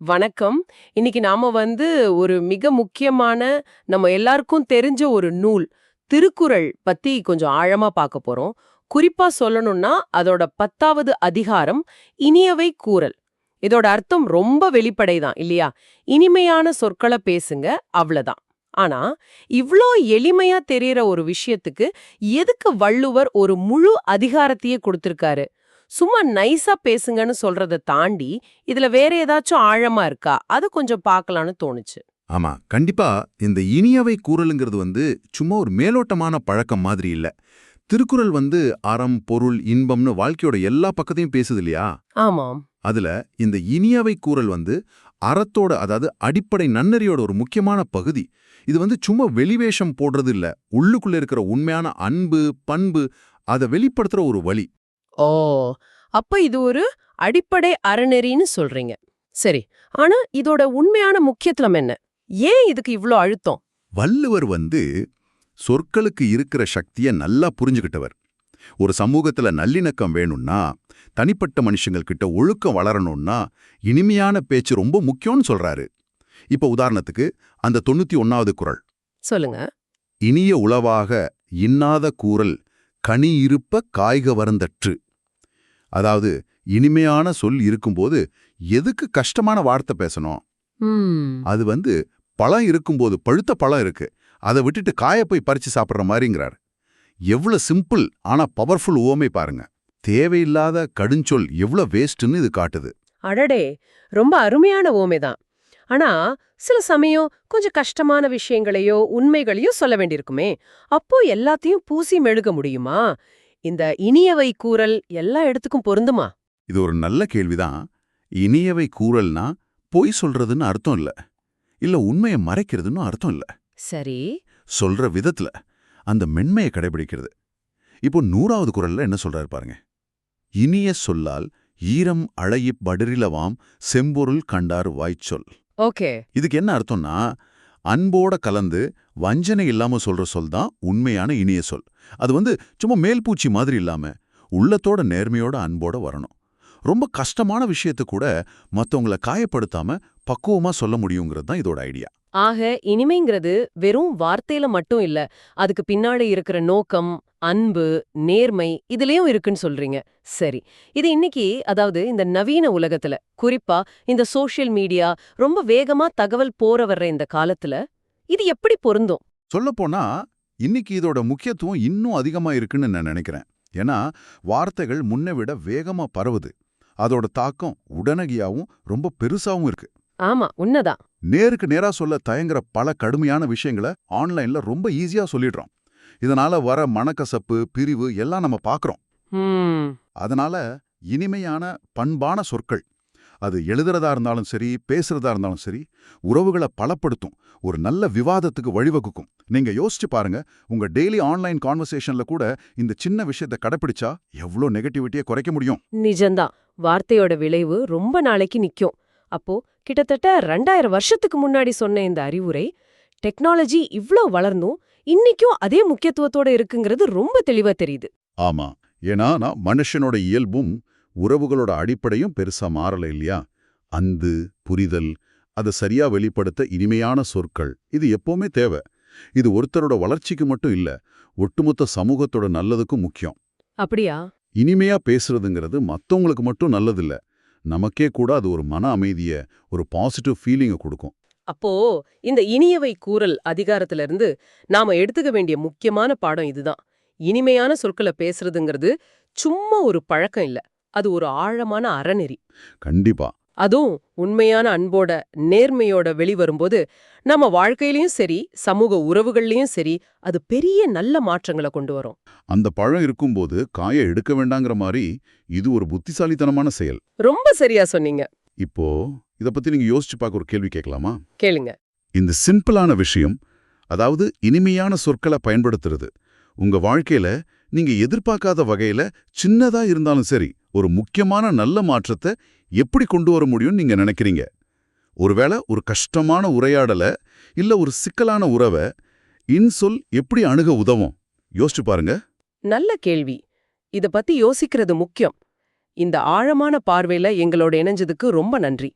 வணக்கம். இன்னைக்கு நாம வந்து ஒரு மிக முக்கியமான நம்ம எல்லாருக்கும் தெரிஞ்ச ஒரு நூல் திருக்குறள் பத்தி கொஞ்சம் ஆழமா பார்க்க போறோம். குறிப்பா சொல்லணும்னா அதோட பத்தாவது அதிகாரம் இனியவை கூறல். இதோட அர்த்தம் ரொம்ப வெளிப்படைதான் இல்லையா? இனிமையான சொற்களை பேசுங்க அவ்வளவுதான். ஆனா இவ்ளோ எளிமையா தெரியற ஒரு விஷயத்துக்கு எதுக்கு வள்ளுவர் ஒரு முழு அதிகாரத்தையே கொடுத்திருக்காரு? சும்மா நைஸா பேசுங்கன்னு சொல்றத தாண்டி இதுல வேற ஏதாச்சும் ஆழமா இருக்கா? அது கொஞ்சம் பார்க்கலான்னு தோணுச்சு. ஆமா. கண்டிப்பா இந்த இனியவை கூறலுங்கிறது வந்து சும்மா ஒரு மேலோட்டமான பழக்கம் மாதிரி இல்ல. திருக்குறள் வந்து அறம் பொருள் இன்பம்னு வாழ்க்கையோட எல்லா பக்கத்தையும் பேசுது இல்லையா? ஆமாம். அதுல இந்த இனியவை கூறல் வந்து அறத்தோட அதாவது அடிப்படை நன்னறியோட ஒரு முக்கியமான பகுதி. இது வந்து சும்மா வெளிவேஷம் போடுறது இல்ல. உள்ளுக்குள்ள இருக்கிற உண்மையான அன்பு பண்பு அதை வெளிப்படுத்துற ஒரு வழி. ஓ அப்ப இது ஒரு அடிப்படை அறநெறின்னு சொல்றீங்க. சரி ஆனா இதோட உண்மையான முக்கியத்துவம் என்ன? ஏன் இதுக்கு இவ்ளோ அழுத்தம்? வள்ளுவர் வந்து சொற்களுக்கு இருக்கிற சக்தியை நல்லா புரிஞ்சுக்கிட்டவர். ஒரு சமூகத்துல நல்லிணக்கம் வேணும்னா தனிப்பட்ட மனுஷங்கள் கிட்ட ஒழுக்கம் வளரணும்னா இனிமையான பேச்சு ரொம்ப முக்கியம்னு சொல்றாரு. இப்ப உதாரணத்துக்கு அந்த தொண்ணூத்தி ஒன்னாவது குறள் சொல்லுங்க. இனிய உளவாக இன்னாத கூறல் கனி இருப்ப காய்க வருந்தற்று. அதாவது இனிமையான சொல் இருக்கும்போது எதுக்கு கஷ்டமான வார்த்தை பேசணும்? அது வந்து பழம் இருக்கும்போது பழுத்த பழம் இருக்கு. அதை விட்டுட்டு காய போய் பறிச்சு சாப்பிட்ற மாதிரிங்கிறார். எவ்வளவு சிம்பிள் ஆனா பவர்ஃபுல் உவமை பாருங்க. தேவையில்லாத கடுஞ்சொல் எவ்வளவு வேஸ்ட்னு இது காட்டுது. அடடே! ரொம்ப அருமையான ஓமைதான் ஆனா சில சமயம் கொஞ்சம் கஷ்டமான விஷயங்களையோ உண்மைகளையோ சொல்ல வேண்டியிருக்குமே. அப்போ எல்லாத்தையும் பூசி மெழுக முடியுமா? இந்த இனியவை கூறல் எல்லா இடத்துக்கும் பொருந்துமா? இது ஒரு நல்ல கேள்விதான். இனியவை கூறல்னா பொய் சொல்றதுன்னு அர்த்தம் இல்ல. இல்ல உண்மையை மறைக்கிறதுன்னு அர்த்தம் இல்ல. சரி. சொல்ற விதத்துல அந்த மென்மையை கடைபிடிக்கிறது. இப்போ நூறாவது குரல்ல என்ன சொல்றாரு பாருங்க. இனிய சொல்லால் ஈரம் அழையிப் படரிலவாம் செம்பொருள் கண்டார் வாய்ச்சொல் ஓகே. இதுக்கு என்ன அர்த்தம்னா அன்போட கலந்து வஞ்சனை இல்லாம சொல்ற சொல் தான் உண்மையான இனிய சொல். அது வந்து சும்மா மேல்பூச்சி மாதிரி இல்லாம உள்ளத்தோட நேர்மையோட அன்போட வரணும். ரொம்ப கஷ்டமான விஷயத்த கூட மத்தவங்கள காயப்படுத்தாம பக்குவமா சொல்ல முடியுங்கிறது தான் இதோட ஐடியா ஆக இனிமைங்கிறது வெறும் வார்த்தையில மட்டும் இல்ல. அதுக்கு பின்னாடி இருக்கிற நோக்கம் அன்பு நேர்மை இதுலயும் இருக்குன்னு சொல்றீங்க. சரி. இது இன்னைக்கு அதாவது இந்த நவீன உலகத்துல குறிப்பா இந்த சோஷியல் மீடியா ரொம்ப வேகமா தகவல் போற வர்ற இந்த காலத்துல இது எப்படி பொருந்தும்? சொல்லப்போனா இன்னைக்கு இதோட முக்கியத்துவம் இன்னும் அதிகமா இருக்குன்னு நான் நினைக்கிறேன். ஏன்னா வார்த்தைகள் முன்னை விட வேகமா பரவுது. அதோட தாக்கம் உடனடியாவும் ரொம்ப பெருசாவும் இருக்கு. ஆமா உண்மைதான். நேருக்கு நேரா சொல்ல தயங்குற பல கடுமையான விஷயங்களை ஆன்லைன்ல ரொம்ப ஈஸியா சொல்லிடுறோம். இதனால வர மனக்கசப்பு பிரிவு எல்லாம் நம்ம பார்க்கறோம் ஹம். அதனால இனிமையான பண்பான சொற்கள். அது எழுதுறதா இருந்தாலும் சரி பேசுறதா இருந்தாலும் சரி உறவுகளை பலப்படுத்தும் ஒரு நல்ல விவாதத்துக்கு வழிவகுக்கும். நீங்க யோசிச்சு பாருங்க உங்க டெய்லி ஆன்லைன் கான்வர்சேஷன்ல கூட இந்த சின்ன விஷயத்தை கடைப்பிடிச்சா எவ்வளோ நெகட்டிவிட்டியை குறைக்க முடியும்? நிஜம்தான். வார்த்தையோட விளைவு ரொம்ப நாளைக்கு நிக்கும். அப்போ கிட்டத்தட்ட ரெண்டாயிரம் வருஷத்துக்கு முன்னாடி சொன்ன இந்த அறிவுரை டெக்னாலஜி இவ்ளோ வளர்ந்தும் இன்னைக்கும் அதே முக்கியத்துவத்தோட இருக்குங்கிறது ரொம்ப தெளிவா தெரியுது. ஆமா. ஏன்னா மனுஷனோட இயல்பும் உறவுகளோட அடிப்படையும் பெருசா மாறல இல்லையா? அன்பு புரிதல் அதை சரியா வெளிப்படுத்த இனிமையான சொற்கள் இது எப்பவுமே தேவை. இது ஒருத்தரோட வளர்ச்சிக்கு மட்டும் இல்ல ஒட்டுமொத்த சமூகத்தோட நல்லதுக்கும் முக்கியம். அப்படியா? இனிமையா பேசுறதுங்கிறது மத்தவங்களுக்கு மட்டும் நல்லதில்ல நமக்கே கூட அது ஒரு மன அமைதிய ஒரு பாசிட்டிவ் ஃபீலிங்கை கொடுக்கும். அப்போ இந்த இனியவை கூறல் அதிகாரத்துல இருந்து நாம எடுத்துக்க வேண்டிய முக்கியமான பாடம் இதுதான். இனிமையான சொற்களை பேசுறதுங்கிறது சும்மா ஒரு பழக்கம் இல்ல. அது ஒரு ஆழமான அறநெறி. கண்டிப்பா. அதுவும் உண்மையான அன்போட நேர்மையோட வெளிவரும்போது நம்ம வாழ்க்கையிலயும் சரி சமூக உறவுகள்லயும் சரி அது பெரிய நல்ல மாற்றங்களை கொண்டு வரும். அந்த பழம் இருக்கும்போது காயை எடுக்க வேண்டாங்கிற மாதிரி இது ஒரு புத்திசாலித்தனமான செயல். ரொம்ப சரியா சொன்னீங்க. இப்போ இத பத்தி நீங்க யோசிச்சு பார்க்க ஒரு கேள்வி கேட்கலாமா? கேளுங்க. இந்த சிம்பிளான விஷயம் அதாவது இனிமையான சொற்களை பயன்படுத்துறது உங்க வாழ்க்கையில நீங்க எதிர்பார்க்காத வகையில சின்னதா இருந்தாலும் சரி ஒரு முக்கியமான நல்ல மாற்றத்தை எப்படி கொண்டு வர முடியும்னு நீங்க நினைக்கிறீங்க? ஒருவேளை ஒரு கஷ்டமான உரையாடல இல்ல ஒரு சிக்கலான உறவை இன்சொல் எப்படி அணுக உதவும்? யோசிச்சு பாருங்க. நல்ல கேள்வி. இத பத்தி யோசிக்கிறது முக்கியம். இந்த ஆழமான பார்வையில எங்களோட இணைஞ்சதுக்கு ரொம்ப நன்றி.